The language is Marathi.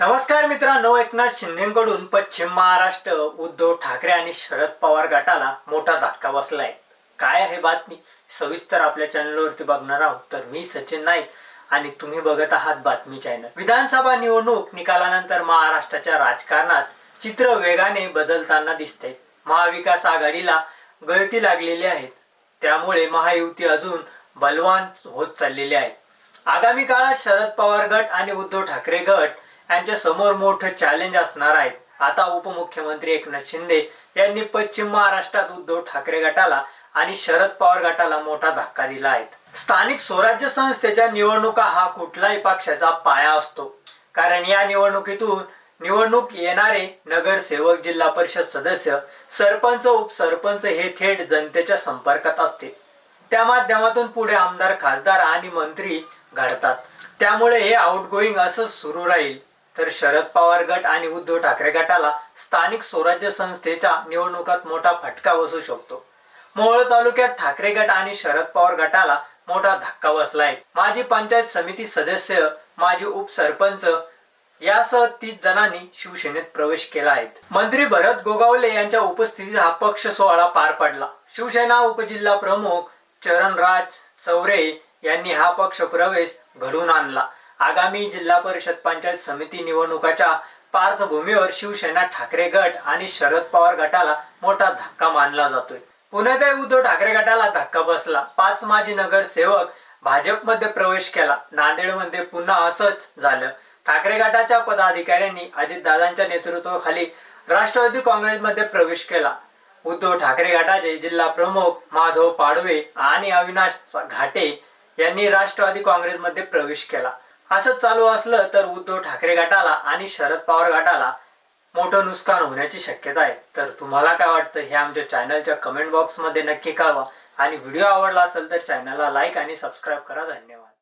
नमस्कार मित्रांनो एकनाथ शिंदेकडून पश्चिम महाराष्ट्र उद्धव ठाकरे आणि शरद पवार गटाला मोठा धक्का बसलाय. काय आहे बातमी? सविस्तर आपल्या चॅनलवरती बघणार आहोत. तर मी सचिन नाईक आणि तुम्ही बघत आहात बातमी चॅनल. विधानसभा निवडणूक निकालानंतर महाराष्ट्राच्या राजकारणात चित्र वेगाने बदलताना दिसते महाविकास आघाडीला गळती लागलेली आहे त्यामुळे महायुती अजून बलवान होत चाललेली आहे. आगामी काळात शरद पवार गट आणि उद्धव ठाकरे गट यांच्या समोर मोठं चॅलेंज असणार आहे. आता उपमुख्यमंत्री एकनाथ शिंदे यांनी पश्चिम महाराष्ट्रात उद्धव ठाकरे गटाला आणि शरद पवार गटाला मोठा धक्का दिला आहे. स्थानिक स्वराज्य संस्थेच्या निवडणुका हा कुठलाही पक्षाचा पाया असतो. कारण या निवडणुकीतून निवडणूक येणारे नगरसेवक जिल्हा परिषद सदस्य सरपंच उपसरपंच हे थेट जनतेच्या संपर्कात असते. त्या माध्यमातून पुढे आमदार खासदार आणि मंत्री घडतात. त्यामुळे हे आउटगोईंग असं सुरू राहील. तर शरद पवार गट आणि उद्धव ठाकरे गटाला स्थानिक स्वराज्य संस्थेच्या निवडणुकात मोठा फटका बसू शकतो. मोहोळ तालुक्यात ठाकरे गट आणि शरद पवार गटाला मोठा धक्का बसलाय. माजी पंचायत समिती सदस्य माजी उपसरपंच यासह तीस जणांनी शिवसेनेत प्रवेश केला आहे. मंत्री भरत गोगावले यांच्या उपस्थितीत हा पक्ष सोहळा पार पडला. शिवसेना उपजिल्हा प्रमुख चरणराज चौरे यांनी हा पक्ष प्रवेश घडवून आणला. आगामी जिल्हा परिषद पंचायत समिती निवडणुकाच्या पार्श्वभूमीवर शिवसेना ठाकरे गट आणि शरद पवार गटाला मोठा धक्का मानला जातोय. पुण्यातही उद्धव ठाकरे गटाला धक्का बसला. पाच माजी नगरसेवक भाजपमध्ये प्रवेश केला. नांदेडमध्ये पुन्हा असंच झालं. ठाकरे गटाच्या पदाधिकाऱ्यांनी अजितदादांच्या नेतृत्वाखाली राष्ट्रवादी काँग्रेसमध्ये प्रवेश केला. उद्धव ठाकरे गटाचे जिल्हा प्रमुख माधव पाडवे आणि अविनाश घाटे यांनी राष्ट्रवादी काँग्रेसमध्ये प्रवेश केला. असंच चालू असलं तर उद्धव ठाकरे गटाला आणि शरद पवार गटाला मोठं नुकसान होण्याची शक्यता आहे. तर तुम्हाला काय वाटतं हे आमच्या चॅनलच्या कमेंट बॉक्समध्ये नक्की कळवा. आणि व्हिडिओ आवडला असेल तर चॅनलला लाईक आणि सबस्क्राईब करा. धन्यवाद.